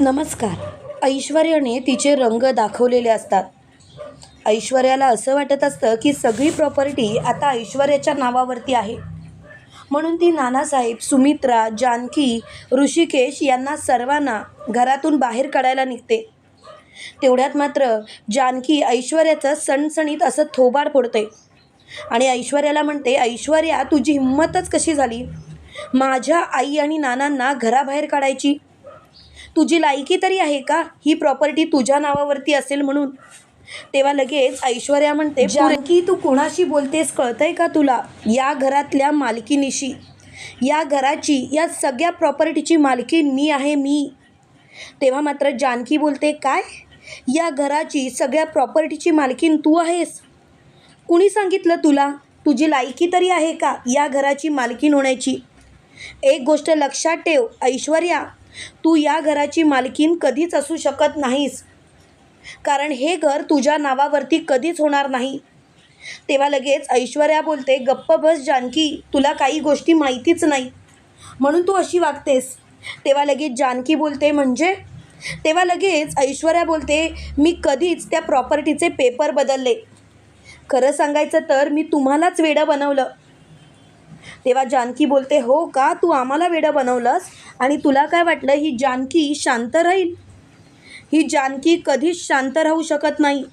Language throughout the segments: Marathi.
नमस्कार. ऐश्वर्याने तिचे रंग दाखवलेले असतात. ऐश्वर्याला असं वाटत असतं की सगळी प्रॉपर्टी आता ऐश्वर्याच्या नावावरती आहे. म्हणून ती नानासाहेब सुमित्रा जानकी ऋषिकेश यांना सर्वांना घरातून बाहेर काढायला निघते. तेवढ्यात मात्र जानकी ऐश्वर्याचं सणसणीत असं थोबाड फोडते. आणि ऐश्वर्याला म्हणते ऐश्वर्या तुझी हिंमतच कशी झाली? माझ्या आई आणि नानांना घराबाहेर काढायची. तुझी लायकी तरी आहे का? ही प्रॉपर्टी तुझ्या नावावरती असेल म्हणून. तेव्हा लगेच ऐश्वर्या म्हणते जानकी तू कोणाशी बोलतेस कळतंय का तुला? या घरातल्या मालकीनिशी. या घराची या सगळ्या प्रॉपर्टीची मालकी मी आहे मी. तेव्हा मात्र जानकी बोलते काय? या घराची सगळ्या प्रॉपर्टीची मालकीन तू आहेस? कुणी सांगितलं तुला? तुझी लायकी तरी आहे का या घराची मालकीन होण्याची? एक गोष्ट लक्षात ठेव ऐश्वर्या तू या घराची मालकीन कधीच असू शकत नाहीस. कारण हे घर तुझ्या नावावरती कधीच होणार नाही. तेव्हा लगेच ऐश्वर्या बोलते गप्प बस जानकी तुला काही गोष्टी माहितीच नाही. म्हणून तू अशी वागतेस. तेव्हा लगेच जानकी बोलते म्हणजे? तेव्हा लगेच ऐश्वर्या बोलते मी कधीच त्या प्रॉपर्टीचे पेपर बदलले. खरं सांगायचं तर मी तुम्हालाच वेडं बनवलं. तेव्हा जानकी बोलते हो का? तू आम्हाला वेडं बनवलंस? आणि तुला काय वाटलं? ही जानकी शांत राहील. ही जानकी कधीच शांत राहू शकत नाही.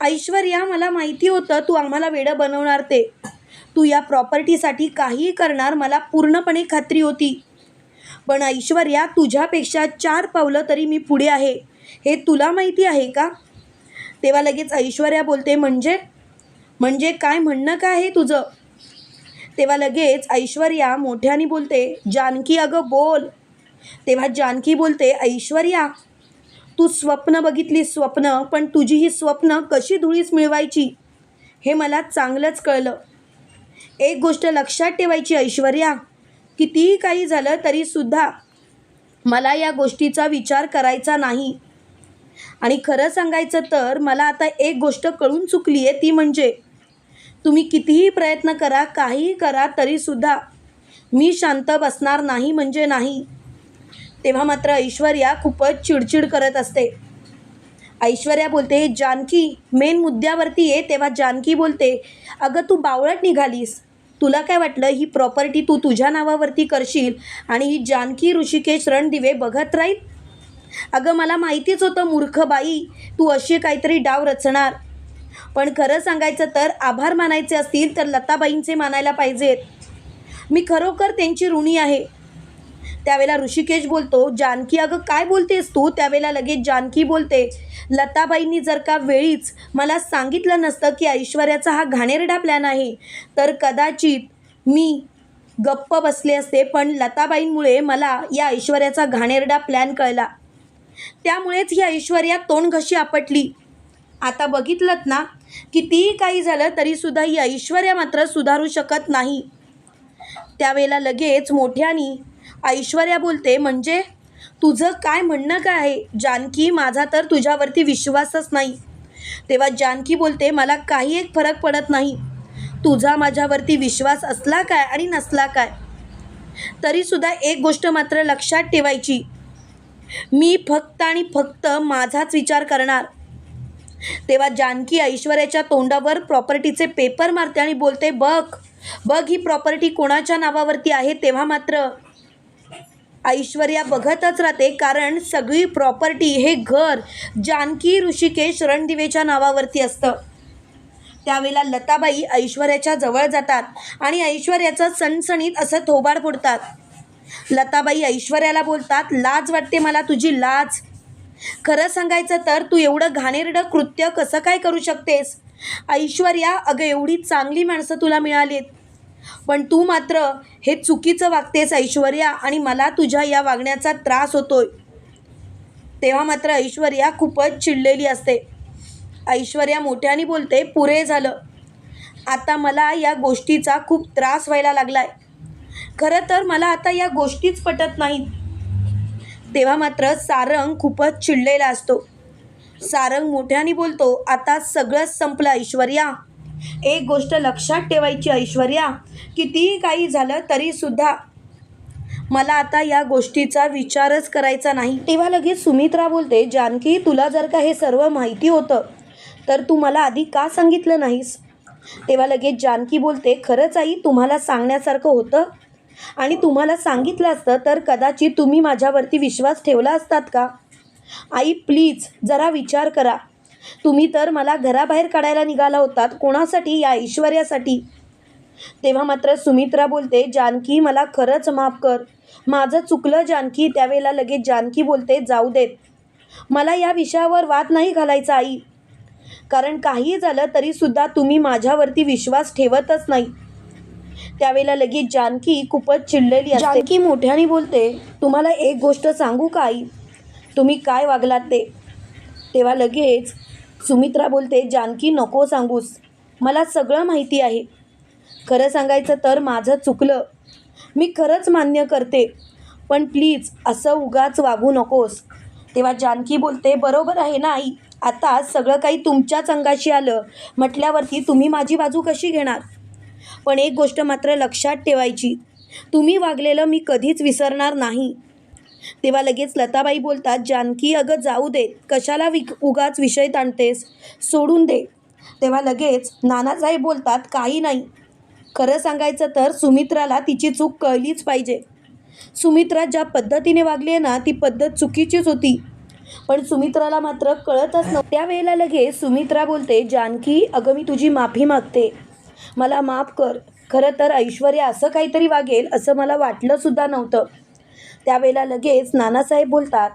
ऐश्वर्या मला माहिती होतं तू आम्हाला वेडं बनवणार ते. तू या प्रॉपर्टीसाठी काहीही करणार मला पूर्णपणे खात्री होती. पण ऐश्वर्या तुझ्यापेक्षा चार पावलं तरी मी पुढे आहे. हे तुला माहिती आहे का? तेव्हा लगेच ऐश्वर्या बोलते म्हणजे? म्हणजे काय म्हणणं काय आहे तुझं? तेव्हा लगेच ऐश्वर्या मोठ्याने बोलते जानकी अगं बोल. तेव्हा जानकी बोलते ऐश्वर्या तू स्वप्न बघितली स्वप्न पण तुझी ही स्वप्न कशी धुळीस मिळवायची? हे मला चांगलंच कळलं. एक गोष्ट लक्षात ठेवायची ऐश्वर्या कितीही काही झालं तरीसुद्धा मला या गोष्टीचा विचार करायचा नाही. आणि खरं सांगायचं तर मला आता एक गोष्ट कळून चुकली आहे ती म्हणजे तुम्ही कितीही प्रयत्न करा काहीही करा तरीसुद्धा मी शांत बसणार नाही म्हणजे नाही. तेव्हा मात्र ऐश्वर्या खूपच चिडचिड करत असते. ऐश्वर्या बोलते जानकी मेन मुद्द्यावरती ये. तेव्हा जानकी बोलते अगं तू बावळट निघालीस. तुला काय वाटलं ही प्रॉपर्टी तू तुझ्या नावावरती करशील आणि ही जानकी ऋषिकेश रणदिवे बघत राहील? अगं मला माहितीच होतं मूर्ख बाई तू अशी काहीतरी डाव रचणार. पण खरं सांगायचं तर आभार मानायचे असतील तर लताबाईंचे मानायला पाहिजेत. मी खरोखर त्यांची ऋणी आहे. त्यावेळेला ऋषिकेश बोलतो जानकी अगं काय बोलतेस तू? त्यावेळेला लगेच जानकी बोलते लताबाईंनी जर का वेळीच मला सांगितलं नसतं की ऐश्वर्याचा हा घाणेरडा प्लॅन आहे तर कदाचित मी गप्प बसले असते पण लताबाईंमुळे मला या ऐश्वर्याचा घाणेरडा प्लॅन कळला. त्यामुळेच ही ऐश्वर्या तोंड घशी आपटली. आता बघितलं ना कितीही काही झालं तरीसुद्धा ही ऐश्वर्या मात्र सुधारू शकत नाही. त्यावेळेला लगेच मोठ्यानी ऐश्वर्या बोलते म्हणजे तुझं काय म्हणणं काय आहे? जानकी माझा तर तुझ्यावरती विश्वासच नाही. तेव्हा जानकी बोलते मला काही एक फरक पडत नाही. तुझा माझ्यावरती विश्वास असला काय आणि नसला काय तरीसुद्धा एक गोष्ट मात्र लक्षात ठेवायची. मी फक्त आणि फक्त माझाच विचार करणार. तेव्हा जानकी ऐश्वर्याच्या तोंडावर प्रॉपर्टीचे पेपर मारते आणि बोलते बघ बघ ही प्रॉपर्टी कोणाच्या नावावरती आहे तेव्हा मात्र. ऐश्वर्या बघतच राहते कारण सगळी प्रॉपर्टी हे घर जानकी ऋषिकेश रणदिवेच्या नावावरती असतं. त्यावेळेला लताबाई ऐश्वर्याच्या जवळ जातात आणि ऐश्वर्याचं सणसणीत असं थोबाड फोडतात. लताबाई ऐश्वर्याला बोलतात लाज वाटते मला तुझी लाज. खरं सांगायचं तर तू एवढं घाणेरडं कृत्य कसं काय करू शकतेस? ऐश्वर्या अगं एवढी चांगली माणसं तुला मिळालीत. पण तू मात्र हे चुकीचं वागतेस ऐश्वर्या आणि मला तुझ्या या वागण्याचा त्रास होतोय. तेव्हा मात्र ऐश्वर्या खूपच चिडलेली असते. ऐश्वर्या मोठ्याने बोलते पुरे झालं. आता मला या गोष्टीचा खूप त्रास व्हायला लागलाय. खरं तर मला आता या गोष्टीच पटत नाहीत. तेव्हा मात्र सारंग खूपच चिडलेला असतो. सारंग मोठ्याने बोलतो आता सगळंच संपलं ऐश्वर्या. एक गोष्ट लक्षात ठेवायची ऐश्वर्या. कितीही काही झालं तरीसुद्धा मला आता या गोष्टीचा विचारच करायचा नाही. तेव्हा लगेच सुमित्रा बोलते जानकी तुला जर का हे सर्व माहिती होतं तर तू मला आधी का सांगितलं नाहीस? तेव्हा लगेच जानकी बोलते खरंच आई तुम्हाला सांगण्यासारखं होतं? आणि तुम्हाला सांगितलं असतं तर कदाचित तुम्ही माझ्यावरती विश्वास ठेवला असतात का? आई प्लीज जरा विचार करा. तुम्ही तर मला घराबाहेर काढायला निघाला होतात कोणासाठी? या ऐश्वर्यासाठी. तेव्हा मात्र सुमित्रा बोलते जानकी मला खरंच माफ कर. माझं चुकलं जानकी. त्यावेळेला लगेच जानकी बोलते जाऊ देत. मला या विषयावर वाद नाही घालायचा आई. कारण काही झालं तरीसुद्धा तुम्ही माझ्यावरती विश्वास ठेवतच नाही. त्यावेळेला लगेच जानकी खूपच चिडलेली असते. जानकी मोठ्याने बोलते तुम्हाला एक गोष्ट सांगू का आई? तुम्ही काय वागलात ते? तेव्हा लगेच सुमित्रा बोलते जानकी नको सांगूस. मला सगळं माहिती आहे. खरं सांगायचं तर माझं चुकलं. मी खरंच मान्य करते. पण प्लीज असं उगाच वागू नकोस. तेव्हा जानकी बोलते बरोबर आहे ना आई. आता सगळं काही तुमच्याच अंगाशी आलं. म्हटल्यावरती तुम्ही माझी बाजू कशी घेणार? पण एक गोष्ट मात्र लक्षात ठेवायची. तुम्ही वागलेलं मी कधीच विसरणार नाही. तेव्हा लगेच लताबाई बोलतात जानकी अगं जाऊ दे. कशाला विक उगाच विषय ताणतेस? सोडून दे. तेव्हा लगेच नानासाहेब बोलतात काही नाही. खरं सांगायचं तर सुमित्राला तिची चूक कळलीच पाहिजे. सुमित्रा ज्या पद्धतीने वागली आहे ना ती पद्धत चुकीचीच होती. पण सुमित्राला मात्र कळतच नव्हतं. त्यावेळेला लगेच सुमित्रा बोलते जानकी अगं मी तुझी माफी मागते. मला माफ कर. खरं तर ऐश्वर्या असं काहीतरी वागेल असं मला वाटलंसुद्धा नव्हतं. त्यावेळेला लगेच नानासाहेब बोलतात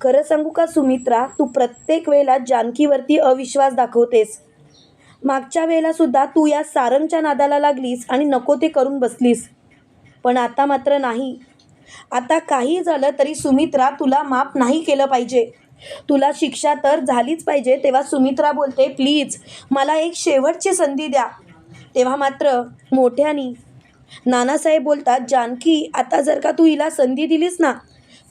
खरं सांगू का सुमित्रा तू प्रत्येक वेळेला जानकीवरती अविश्वास दाखवतेस. मागच्या वेळेलासुद्धा तू या सारंगच्या नादाला लागलीस आणि नको ते करून बसलीस. पण आता मात्र नाही. आता काही झालं तरी सुमित्रा तुला माफ नाही केलं पाहिजे. तुला शिक्षा तर झालीच पाहिजे तेव्हा सुमित्रा बोलते प्लीज मला एक शेवटची संधी द्या. तेव्हा मात्र मोठ्यानी नानासाहेब बोलतात जानकी आता जर का तू हिला संधी दिलीस ना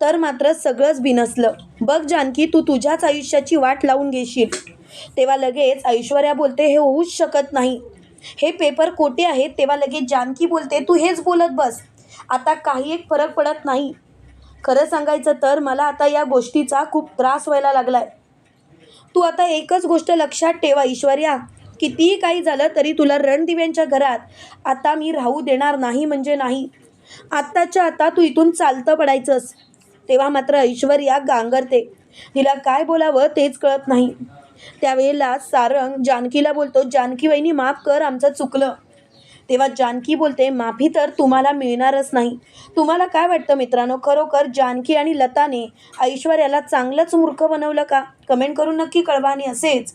तर मात्र सगळंच बिनसलं. बघ जानकी तू तुझ्याच आयुष्याची वाट लावून घेशील. तेव्हा लगेच ऐश्वर्या बोलते हे होऊच शकत नाही. हे पेपर कोठे आहेत? तेव्हा लगेच जानकी बोलते तू हेच बोलत बस. आता काही एक फरक पडत नाही. खरं सांगायचं तर मला आता या गोष्टीचा खूप त्रास व्हायला लागला आहे तू आता एकच गोष्ट लक्षात ठेवा ऐश्वर्या कितीही काही झालं तरी तुला रणदिव्यांच्या घरात आता मी राहू देणार नाही म्हणजे नाही. आत्ताच्या आता तू इथून चालतं पडायचंस. तेव्हा मात्र ऐश्वर्या गांगरते. तिला काय बोलावं तेच कळत नाही. त्यावेळेला सारंग जानकीला बोलतो जानकी वहिनी माफ कर आमचं चुकलं. तेव्हा जानकी बोलते माफी तर तुम्हाला मिळणारच नाही. तुम्हाला काय वाटतं मित्रांनो? खरोखर जानकी आणि लताने ऐश्वर्याला चांगलंच मूर्ख बनवलं का? कमेंट करून नक्की कळवा आणि असेच